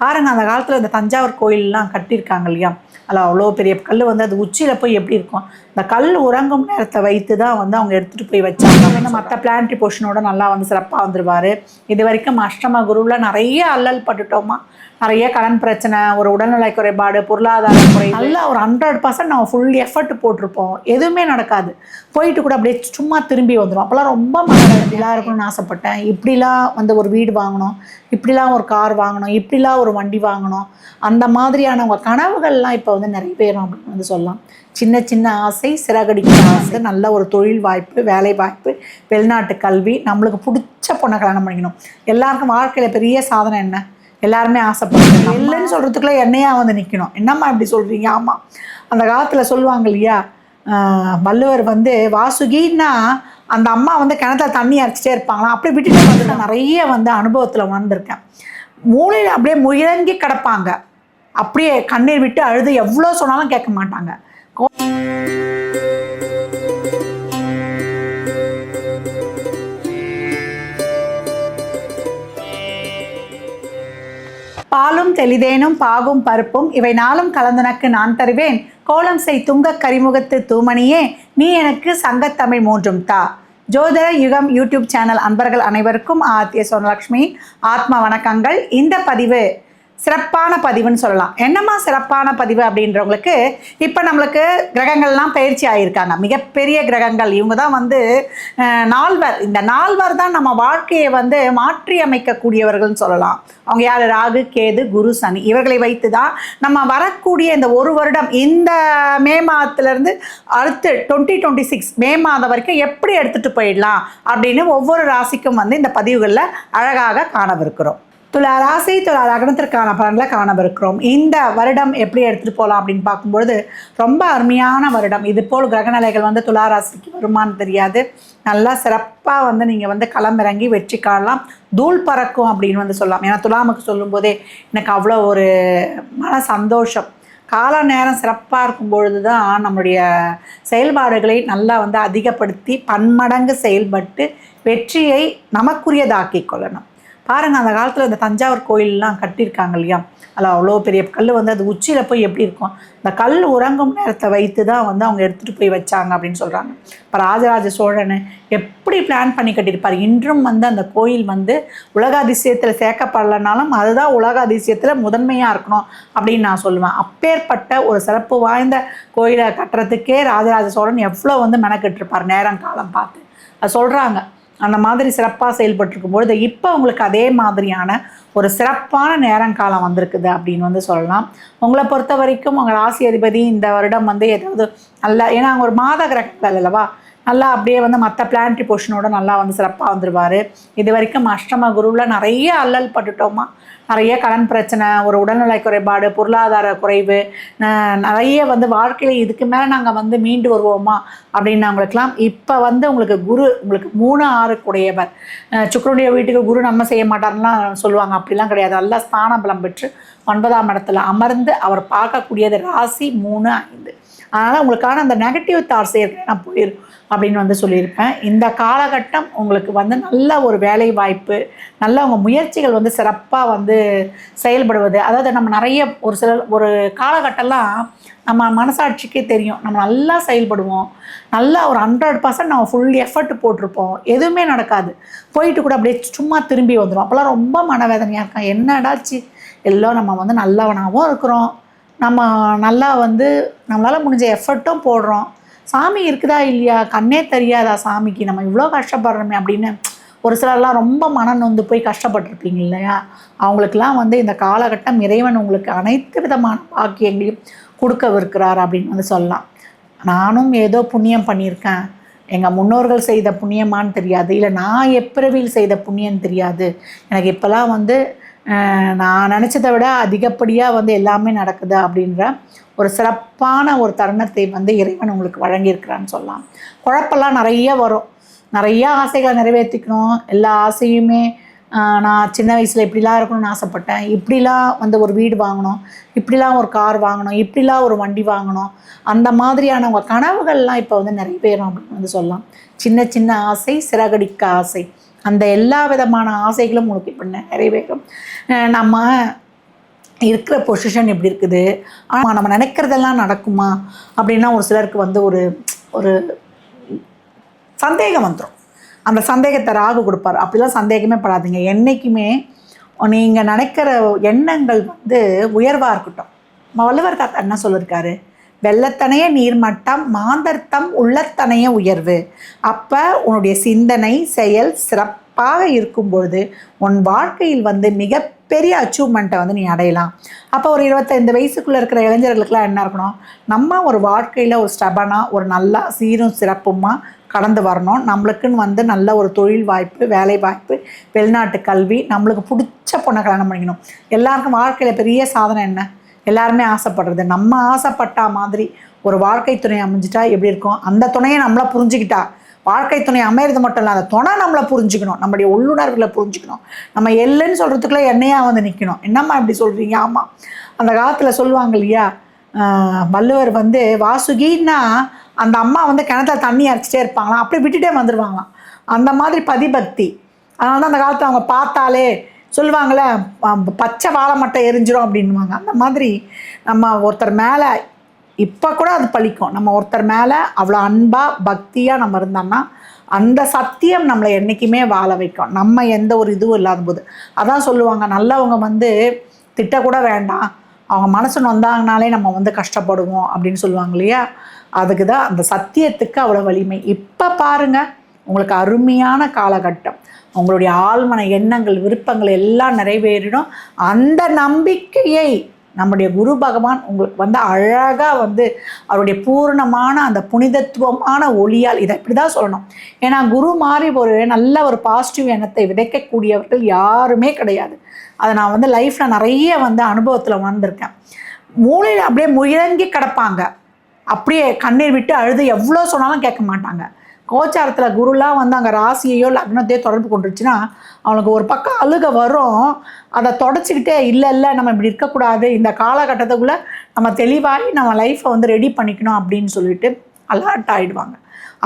பாருங்கள் அந்த காலத்தில் இந்த தஞ்சாவூர் கோயிலெலாம் கட்டியிருக்காங்க இல்லையா? அதில் அவ்வளோ பெரிய கல் வந்து அது உச்சியில் போய் எப்படி இருக்கும்? இந்த கல் உறங்கும் நேரத்தை வைத்து தான் வந்து அவங்க எடுத்துகிட்டு போய் வச்சாங்க. வந்து மற்ற பிளான்ட்ரி போர்ஷனோட நல்லா வந்து சிறப்பாக வந்துடுவார் இது வரைக்கும் அஷ்டம குருவில் நிறைய அல்லல் பட்டுட்டோமா? நிறைய கடன் பிரச்சனை ஒரு உடல்நிலை குறைபாடு பொருளாதார குறை நல்லா ஒரு ஹண்ட்ரட் பர்சன்ட் நம்ம ஃபுல் எஃபர்ட் போட்டிருப்போம். எதுவுமே நடக்காது. போயிட்டு கூட அப்படியே சும்மா திரும்பி வந்துடும் அப்போல்லாம் ரொம்ப மனநிலையாக இருக்கணும்னு ஆசைப்பட்டேன். இப்படிலாம் வந்து ஒரு வீடு வாங்கணும் இப்படிலாம் ஒரு கார் வாங்கணும் இப்படிலாம் ஒரு வண்டி வாங்கணும். அந்த மாதிரியான உங்கள் கனவுகள்லாம் இப்போ வந்து நிறைவேறும் அப்படின்னு வந்து சொல்லலாம். சின்ன சின்ன ஆசை சிறகடிக்கிற ஆசை நல்ல ஒரு தொழில் வாய்ப்பு வேலை வாய்ப்பு வெளிநாட்டு கல்வி நம்மளுக்கு பிடிச்ச பொண்ணை கல்யாணம் பண்ணிக்கணும். எல்லாருக்கும் வாழ்க்கையில் பெரிய சாதனை என்ன? எல்லாருமே ஆசைப்படுறாங்க. இல்லைன்னு சொல்கிறதுக்குள்ளே என்னையா வந்து நிற்கணும் என்னம்மா இப்படி சொல்கிறீங்க ஆமாம் அந்த காலத்தில் சொல்லுவாங்க இல்லையா? வள்ளுவர் வந்து வாசுகின்னா அந்த அம்மா வந்து கிணத்துல தண்ணி அரைச்சிட்டே இருப்பாங்களாம். அப்படி விட்டுட்டு வந்து நிறைய வந்து அனுபவத்தில் உணர்ந்திருக்கேன். மூளையில் அப்படியே முயங்கி கிடப்பாங்க. அப்படியே கண்ணீர் விட்டு அழுது எவ்வளோ சொன்னாலும் கேட்க மாட்டாங்க. பாலும் தெளிதேனும் பாகும் பருப்பும் இவை நாளும் கலந்தனக்கு நான் தருவேன். கோலம் செய் துங்க கரிமுகத்து தூமணியே நீ எனக்கு சங்கத்தமிழ் மூன்றும் தா. ஜோதிட யுகம் யூடியூப் சேனல் அன்பர்கள் அனைவருக்கும் ஆத்திய சோனலக்ஷ்மி ஆத்மா வணக்கங்கள். இந்த பதிவு சிறப்பான பதிவுன்னு சொல்லலாம். என்னம்மா சிறப்பான பதிவு அப்படின்றவங்களுக்கு இப்போ நம்மளுக்கு கிரகங்கள்லாம் பயிற்சி ஆகியிருக்காங்க மிகப்பெரிய கிரகங்கள். இவங்க தான் வந்து நால்வர். இந்த நால்வர் தான் நம்ம வாழ்க்கையை வந்து மாற்றி அமைக்கக்கூடியவர்கள்னு சொல்லலாம். அவங்க யார்? ராகு கேது குரு சனி. இவர்களை வைத்து தான் நம்ம வரக்கூடிய இந்த ஒரு வருடம் இந்த மே மாதத்துலேருந்து அடுத்து டுவெண்ட்டி டுவெண்ட்டி சிக்ஸ் மே மாதம் வரைக்கும் எப்படி எடுத்துகிட்டு போயிடலாம் அப்படின்னு ஒவ்வொரு ராசிக்கும் வந்து இந்த பதிவுகளில் அழகாக காணவிருக்கிறோம். துலா ராசி துலா லக்னத்திற்கான பலன்களை காணவிருக்கிறோம். இந்த வருடம் எப்படி எடுத்துகிட்டு போகலாம் அப்படின்னு பார்க்கும்பொழுது ரொம்ப அருமையான வருடம். இது போல் கிரகநிலைகள் வந்து துலா ராசிக்கு வருமானு தெரியாது. நல்லா சிறப்பாக வந்து நீங்கள் வந்து களமிறங்கி வெற்றி காணலாம். தூள் பறக்கும் அப்படின்னு வந்து சொல்லலாம். ஏன்னா துலாமுக்கு சொல்லும்போதே எனக்கு அவ்வளோ ஒரு மன சந்தோஷம். கால நேரம் சிறப்பாக இருக்கும் பொழுது தான் நம்மளுடைய செயல்பாடுகளை நல்லா வந்து அதிகப்படுத்தி பன்மடங்கு செயல்பட்டு வெற்றியை நமக்குரியதாக்கி கொள்ளணும். பாருங்கள் அந்த காலத்தில் இந்த தஞ்சாவூர் கோயிலெலாம் கட்டியிருக்காங்க இல்லையா? அதில் அவ்வளோ பெரிய கல் வந்து அது உச்சியில் போய் எப்படி இருக்கும்? இந்த கல் உறங்கும் நேரத்தை வைத்து தான் வந்து அவங்க எடுத்துகிட்டு போய் வச்சாங்க அப்படின்னு சொல்கிறாங்க இப்போ ராஜராஜ சோழன் எப்படி பிளான் பண்ணி கட்டியிருப்பார்? இன்றும் வந்து அந்த கோயில் வந்து உலக அதிசயத்தில் சேர்க்கப்படலைனாலும் அதுதான் உலக அதிசயத்தில் முதன்மையாக இருக்கணும் அப்படின்னு நான் சொல்லுவேன். அப்பேற்பட்ட ஒரு சிறப்பு வாய்ந்த கோயிலை கட்டுறதுக்கே ராஜராஜ சோழன் எவ்வளோ வந்து மெனக்கெட்டிருப்பார் நேரம் காலம் பார்த்து. அது சொல்கிறாங்க அந்த மாதிரி சிறப்பாக செயல்பட்டுருக்கும் பொழுது இப்போ உங்களுக்கு அதே மாதிரியான ஒரு சிறப்பான நேரங்காலம் வந்திருக்குது அப்படின்னு வந்து சொல்லலாம். உங்களை பொறுத்த வரைக்கும் உங்கள் ராசி அதிபதி இந்த வருடம் வந்து ஏதாவது நல்லா ஏன்னா அவங்க ஒரு மாத கிரகங்கள் அல்லவா? நல்லா அப்படியே வந்து மற்ற பிளான்ட்ரி போர்ஷனோட நல்லா வந்து சிறப்பாக வந்துடுவார் இது வரைக்கும் அஷ்டம குருவில் நிறைய அல்லல் பட்டுட்டோமா? நிறைய கடன் பிரச்சனை ஒரு உடல்நிலை குறைபாடு பொருளாதார குறைவு நிறைய வந்து வாழ்க்கையில் இதுக்கு மேலே நாங்கள் வந்து மீண்டு வருவோமா அப்படின்னு அவங்களுக்குலாம் இப்போ வந்து உங்களுக்கு குரு உங்களுக்கு மூணு ஆறு குடையவர் சுக்கரனுடைய வீட்டுக்கு குரு நம்ம செய்ய மாட்டார்னா சொல்லுவாங்க. அப்படிலாம் கிடையாது. நல்லா ஸ்தான பலம் பெற்று ஒன்பதாம் இடத்துல அமர்ந்து அவர் பார்க்கக்கூடியது ராசி மூணு ஐந்து. அதனால் உங்களுக்கான அந்த நெகட்டிவ் தாட்ஸ் ஏற்கனவே நான் போயிடும் அப்படின்னு வந்து சொல்லியிருப்பேன் இந்த காலகட்டம் உங்களுக்கு வந்து நல்ல ஒரு வேலை வாய்ப்பு நல்ல உங்கள் முயற்சிகள் வந்து சிறப்பாக வந்து செயல்படுவது. அதாவது நம்ம நிறைய ஒரு சில ஒரு காலகட்டம்லாம் நம்ம மனசாட்சிக்கே தெரியும். நம்ம நல்லா செயல்படுவோம். நல்லா ஒரு ஹண்ட்ரட் பர்சன்ட் நம்ம ஃபுல் எஃபர்ட் போட்டிருப்போம். எதுவுமே நடக்காது. போயிட்டு கூட அப்படியே சும்மா திரும்பி வந்துடும் அப்போல்லாம் ரொம்ப மனவேதனையாக இருக்கும். என்னடாச்சு எல்லாம் நம்ம வந்து நல்லவனாகவும் இருக்கிறோம். நம்ம நல்லா வந்து நம்மளால் முடிஞ்ச எஃபர்ட்டும் போடுறோம். சாமி இருக்குதா இல்லையா? கண்ணே தெரியாதா சாமிக்கு? நம்ம இவ்வளோ கஷ்டப்படுறோமே அப்படின்னு ஒரு சிலர்லாம் ரொம்ப மனம் நொந்து போய் கஷ்டப்பட்டிருப்பீங்க இல்லையா? அவங்களுக்கெல்லாம் வந்து இந்த காலகட்டம் இறைவன் உங்களுக்கு அனைத்து விதமான பாக்கியங்களையும் கொடுக்கவிருக்கிறார் அப்படின்னு வந்து சொல்லலாம். நானும் ஏதோ புண்ணியம் பண்ணியிருக்கேன். எங்கள் முன்னோர்கள் செய்த புண்ணியமான்னு தெரியாது. இல்லை நான் எப்பிறவியில் செய்த புண்ணியம் தெரியாது. எனக்கு இப்போல்லாம் வந்து நான் நினச்சதை விட அதிகப்படியாக வந்து எல்லாமே நடக்குது அப்படின்ற ஒரு சிறப்பான ஒரு தருணத்தை வந்து இறைவன் உங்களுக்கு வழங்கியிருக்கிறான்னு சொல்லலாம். குழப்பெல்லாம் நிறைய வரும். நிறையா ஆசைகளை நிறைவேற்றிக்கணும். எல்லா ஆசையுமே நான் சின்ன வயசில் இப்படிலாம் இருக்கணும்னு ஆசைப்பட்டேன். இப்படிலாம் வந்து ஒரு வீடு வாங்கணும். இப்படிலாம் ஒரு கார் வாங்கணும். இப்படிலாம் ஒரு வண்டி வாங்கணும். அந்த மாதிரியான உங்கள் கனவுகள்லாம் இப்போ வந்து நிறைவேறும் அப்படின்னு வந்து சொல்லலாம். சின்ன சின்ன ஆசை சிறகடிக்க ஆசை. அந்த எல்லா விதமான ஆசைகளும் உனக்கு இப்போ நிறைவேறும். நம்ம இருக்கிற பொசிஷன் எப்படி இருக்குது? ஆனால் நம்ம நினைக்கிறதெல்லாம் நடக்குமா? அப்படின்னா ஒரு சிலருக்கு வந்து ஒரு ஒரு சந்தேகம் வந்துடும் அந்த சந்தேகத்தை ராகு கொடுப்பார். அப்படிலாம் சந்தேகமே படாதீங்க. என்றைக்குமே நீங்கள் நினைக்கிற எண்ணங்கள் வந்து உயர்வாக இருக்கட்டும். வள்ளுவர் தாத்தா என்ன சொல்லியிருக்காரு வெள்ளத்தனைய நீர்மட்டம் மாந்தர்த்தம் உள்ளத்தனைய உயர்வு. அப்போ உன்னுடைய சிந்தனை செயல் சிறப்பாக இருக்கும் பொழுது உன் வாழ்க்கையில் வந்து மிகப்பெரிய அச்சீவ்மெண்ட்டை வந்து நீ அடையலாம். அப்போ ஒரு இருபத்தைந்து வயசுக்குள்ளே இருக்கிற இளைஞர்களுக்கெல்லாம் என்ன இருக்கணும்? நம்ம ஒரு வாழ்க்கையில் ஒரு ஸ்டபனாக ஒரு நல்லா சீரும் சிறப்புமா கடந்து வரணும். நம்மளுக்குன்னு வந்து நல்ல ஒரு தொழில் வாய்ப்பு வேலை வாய்ப்பு வெளிநாட்டு கல்வி நம்மளுக்கு பிடிச்ச பொண்ணை கல்யாணம் பண்ணிக்கணும். எல்லாருக்கும் வாழ்க்கையில் பெரிய சாதனை என்ன? எல்லாருமே ஆசைப்படுறது. நம்ம ஆசைப்பட்டா மாதிரி ஒரு வாழ்க்கை துணை அமைஞ்சிட்டா எப்படி இருக்கும்? அந்த துணையை நம்மளை புரிஞ்சுக்கிட்டா. வாழ்க்கை துணை அமையிறது மட்டும் இல்லை அந்த துணை நம்மளை புரிஞ்சுக்கணும். நம்முடைய உள்ளுணர்வுகளை புரிஞ்சுக்கணும். நம்ம எல்லைன்னு சொல்கிறதுக்குள்ளே என்னையாக வந்து நிற்கணும் என்னம்மா இப்படி சொல்கிறீங்க ஆமாம் அந்த காலத்தில் சொல்லுவாங்க இல்லையா? வள்ளுவர் வந்து வாசுகின்னா அந்த அம்மா வந்து கிணத்துல தண்ணி அரைச்சிட்டே இருப்பாங்களாம். அப்படி விட்டுட்டே வந்துடுவாங்களாம் அந்த மாதிரி பதிபக்தி. அதனால தான் அந்த காலத்தில் அவங்க பார்த்தாலே சொல்லுவாங்களே பச்சை வாழை மட்டை எரிஞ்சிரும் அப்படின்வாங்க அந்த மாதிரி நம்ம ஒருத்தர் மேலே இப்போ கூட அது பழிக்கும். நம்ம ஒருத்தர் மேலே அவ்வளோ அன்பாக பக்தியாக நம்ம இருந்தோம்னா அந்த சத்தியம் நம்மளை என்றைக்குமே வாழ வைக்கும். நம்ம எந்த ஒரு இதுவும் இல்லாத போது அதான் சொல்லுவாங்க நல்லவங்க வந்து திட்டக்கூட வேண்டாம். அவங்க மனசு நொந்தாங்கனாலே நம்ம வந்து கஷ்டப்படுவோம் அப்படின்னு சொல்லுவாங்க இல்லையா? அதுக்கு தான் அந்த சத்தியத்துக்கு அவ்வளோ வலிமை. இப்போ பாருங்க உங்களுக்கு அருமையான காலகட்டம். உங்களுடைய ஆழ்மன எண்ணங்கள் விருப்பங்கள் எல்லாம் நிறைவேறிடும். அந்த நம்பிக்கையை நம்முடைய குரு பகவான் உங்களுக்கு வந்து அழகாக வந்து அவருடைய பூரணமான அந்த புனிதத்துவமான ஒளியால் இதை இப்படி தான் சொல்லணும். ஏன்னா குரு மாதிரி ஒரு நல்ல ஒரு பாசிட்டிவ் எண்ணத்தை விதைக்கக்கூடியவர்கள் யாருமே கிடையாது. அதை நான் வந்து லைஃப்பில் நிறைய வந்து அனுபவத்தில் உணர்ந்திருக்கேன். மூளையில் அப்படியே முயங்கி கிடப்பாங்க. அப்படியே கண்ணீர் விட்டு அழுது எவ்வளோ சொன்னாலும் கேட்க மாட்டாங்க. கோச்சாரத்தில் குருலாம் வந்து அங்கே ராசியையோ லக்னத்தையோ தொடர்பு கொண்டுருச்சுன்னா அவனுக்கு ஒரு பக்கம் அழுக வரும். அதை தொடச்சிக்கிட்டே இல்லை இல்லை நம்ம இப்படி இருக்கக்கூடாது. இந்த காலகட்டத்துக்குள்ளே நம்ம தெளிவாகி நம்ம லைஃப்பை வந்து ரெடி பண்ணிக்கணும் அப்படின்னு சொல்லிட்டு அலர்ட் ஆகிடுவாங்க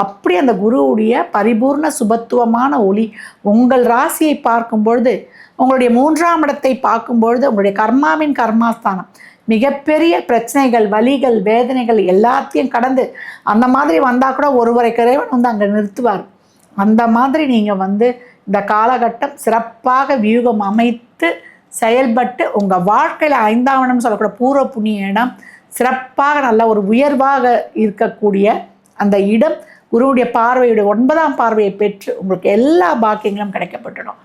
அப்படி அந்த குருவுடைய பரிபூர்ண சுபத்துவமான ஒளி உங்கள் ராசியை பார்க்கும் பொழுது உங்களுடைய மூன்றாம் இடத்தை பார்க்கும் பொழுது உங்களுடைய கர்மாவின் கர்மாஸ்தானம் மிகப்பெரிய பிரச்சனைகள் வலிகள் வேதனைகள் எல்லாத்தையும் கடந்து அந்த மாதிரி வந்தால் கூட ஒருவரை இறைவன் வந்து அங்கே நிறுத்துவார். அந்த மாதிரி நீங்கள் வந்து இந்த காலகட்டம் சிறப்பாக வியூகம் அமைத்து செயல்பட்டு உங்கள் வாழ்க்கையில் ஐந்தாவனம் சொல்லக்கூடிய பூர்வ புண்ணிய இடம் சிறப்பாக நல்ல ஒரு உயர்வாக இருக்கக்கூடிய அந்த இடம் குருவுடைய பார்வையுடைய ஒன்பதாம் பார்வையை பெற்று உங்களுக்கு எல்லா பாக்கியங்களும் கிடைக்கப்பட்டுடும்.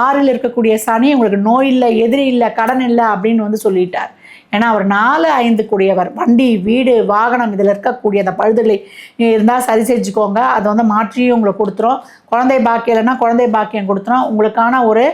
ஆறில் இருக்கக்கூடிய சனி உங்களுக்கு நோய் இல்லை எதிரி இல்லை கடன் இல்லை அப்படின்னு வந்து சொல்லிட்டார். ஏன்னா அவர் நாலு ஐந்து கூடியவர். வண்டி வீடு வாகனம் இதில் இருக்கக்கூடிய அந்த பழுதுகளை இருந்தால் சரி செஞ்சுக்கோங்க. அதை வந்து மாற்றியும் உங்களுக்கு கொடுத்துரும். குழந்தை பாக்கியம் இல்லைன்னா குழந்தை பாக்கியம் கொடுத்துரும். உங்களுக்கான ஒரு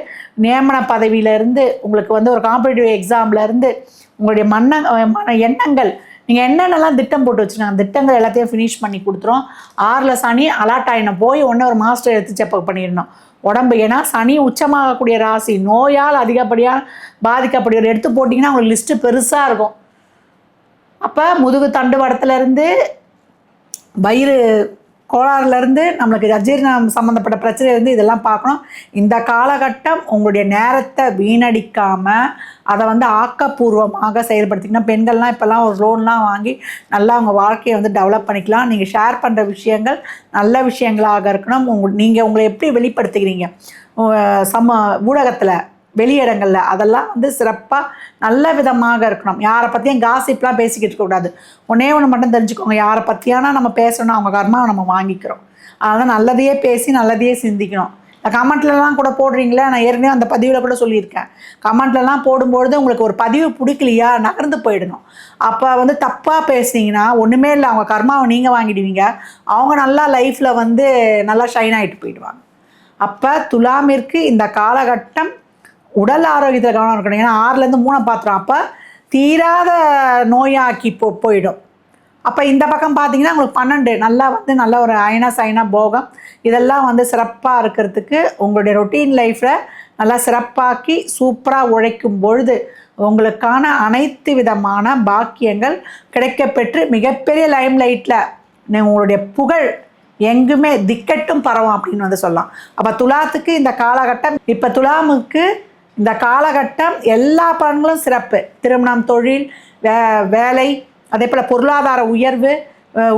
நியமன பதவியிலேருந்து உங்களுக்கு வந்து ஒரு காம்படிட்டிவ் எக்ஸாம்லேருந்து உங்களுடைய மன்ன மன எண்ணங்கள் நீங்கள் என்னென்னலாம் திட்டம் போட்டு வச்சுருங்க அந்த திட்டங்கள் எல்லாத்தையும் ஃபினிஷ் பண்ணி கொடுத்துரும். ஆறில் சனி அலாட் ஆகின போய் ஒன்று ஒரு மாஸ்டர் எடுத்து செப்பப் பண்ணிடணும். உடம்பு. ஏன்னா சனி உச்சமாகக்கூடிய ராசி நோயால் அதிகப்படியாக பாதிக்கப்படுகிற எடுத்து போட்டிங்கன்னா உங்களுக்கு லிஸ்ட்டு பெருசாக இருக்கும். அப்போ முதுகு தண்டு வடத்துலேருந்து வயிறு கோளாறுலேருந்து நம்மளுக்கு அஜீர்ணம் சம்மந்தப்பட்ட பிரச்சனையிலேருந்து இதெல்லாம் பார்க்கணும். இந்த காலகட்டம் உங்களுடைய நேரத்தை வீணடிக்காமல் அதை வந்து ஆக்கப்பூர்வமாக செயல்படுத்திக்கணும். பெண்கள்லாம் இப்போல்லாம் ஒரு லோன்லாம் வாங்கி நல்லா அவங்க வாழ்க்கையை வந்து டெவலப் பண்ணிக்கலாம். நீங்கள் ஷேர் பண்ணுற விஷயங்கள் நல்ல விஷயங்களாக இருக்கணும். உங்க நீங்கள் உங்களை எப்படி வெளிப்படுத்துகிறீங்க சம ஊடகத்தில் வெளியிடங்களில் அதெல்லாம் வந்து சிறப்பாக நல்ல விதமாக இருக்கணும். யாரை பற்றியும் காசிப்லாம் பேசிக்கிட்டு இருக்கக்கூடாது ஒன்றே ஒன்று மட்டும் தெரிஞ்சுக்கோங்க. யாரை பற்றியானா நம்ம பேசணும் அவங்க கர்மாவை நம்ம வாங்கிக்கிறோம். அதனால் நல்லதையே பேசி நல்லதையே சிந்திக்கணும். இந்த கமெண்ட்லலாம் கூட போடுறீங்களே? நான் ஏற்கனவே அந்த பதிவில் கூட சொல்லியிருக்கேன். கமெண்ட்லலாம் போடும்பொழுது உங்களுக்கு ஒரு பதிவு பிடிக்கலையா? நகர்ந்து போயிடணும். அப்போ வந்து தப்பாக பேசுனீங்கன்னா ஒன்றுமே இல்லை. அவங்க கர்மாவை நீங்கள் வாங்கிடுவீங்க. அவங்க நல்லா லைஃப்பில் வந்து நல்லா ஷைன் ஆகிட்டு போயிடுவாங்க. அப்போ துலாமிற்கு இந்த காலகட்டம் உடல் ஆரோக்கியத்தில் கவனம் இருக்கணும். ஏன்னா ஆறுலேருந்து மூணை பாத்திரம் அப்போ தீராத நோயாக்கி போ போயிடும். அப்போ இந்த பக்கம் பார்த்தீங்கன்னா உங்களுக்கு பன்னெண்டு. நல்லா வந்து நல்ல ஒரு அயனா சைனா போகம். இதெல்லாம் வந்து சிறப்பாக இருக்கிறதுக்கு உங்களுடைய ரொட்டீன் லைஃப்பில் நல்லா சிறப்பாக்கி சூப்பராக உழைக்கும் பொழுது உங்களுக்கான அனைத்து விதமான பாக்கியங்கள் கிடைக்கப்பெற்று மிகப்பெரிய லைம் லைட்டில் உங்களுடைய புகழ் எங்குமே திக்கட்டும் பரவும் அப்படின்னு வந்து சொல்லலாம். அப்போ துலாத்துக்கு இந்த காலகட்டம் இப்போ துலாமுக்கு இந்த காலகட்டம் எல்லா பலன்களும் சிறப்பு. திருமணம் தொழில் வே வேலை அதே போல் பொருளாதார உயர்வு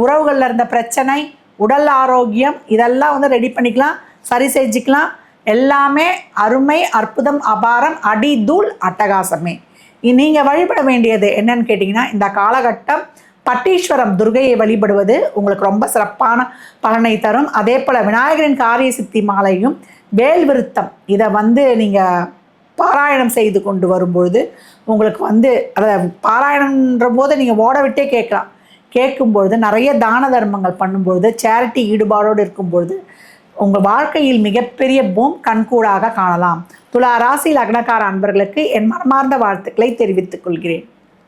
உறவுகளில் இருந்த பிரச்சனை உடல் ஆரோக்கியம் இதெல்லாம் வந்து ரெடி பண்ணிக்கலாம் சரி செஞ்சுக்கலாம். எல்லாமே அருமை அற்புதம் அபாரம் அடிதூள் அட்டகாசமே. நீங்கள் வழிபட வேண்டியது என்னன்னு கேட்டிங்கன்னா இந்த காலகட்டம் பட்டீஸ்வரம் துர்கையை வழிபடுவது உங்களுக்கு ரொம்ப சிறப்பான பலனை தரும். அதே போல் விநாயகரின் காரிய சித்தி மாலையும் வேல் விருத்தம். இதை வந்து நீங்கள் பாராயணம் செய்து கொண்டு வரும்பொழுது உங்களுக்கு வந்து அதை பாராயணன்ற போது நீங்கள் ஓட விட்டே கேட்கலாம். கேட்கும்பொழுது நிறைய தான தர்மங்கள் பண்ணும்பொழுது சேரிட்டி ஈடுபாடோடு இருக்கும்பொழுது உங்கள் வாழ்க்கையில் மிகப்பெரிய பூம் கண்கூடாக காணலாம். துலா ராசி லக்னக்கார அன்பர்களுக்கு என் மனமார்ந்த வாழ்த்துக்களை தெரிவித்துக் கொள்கிறேன்.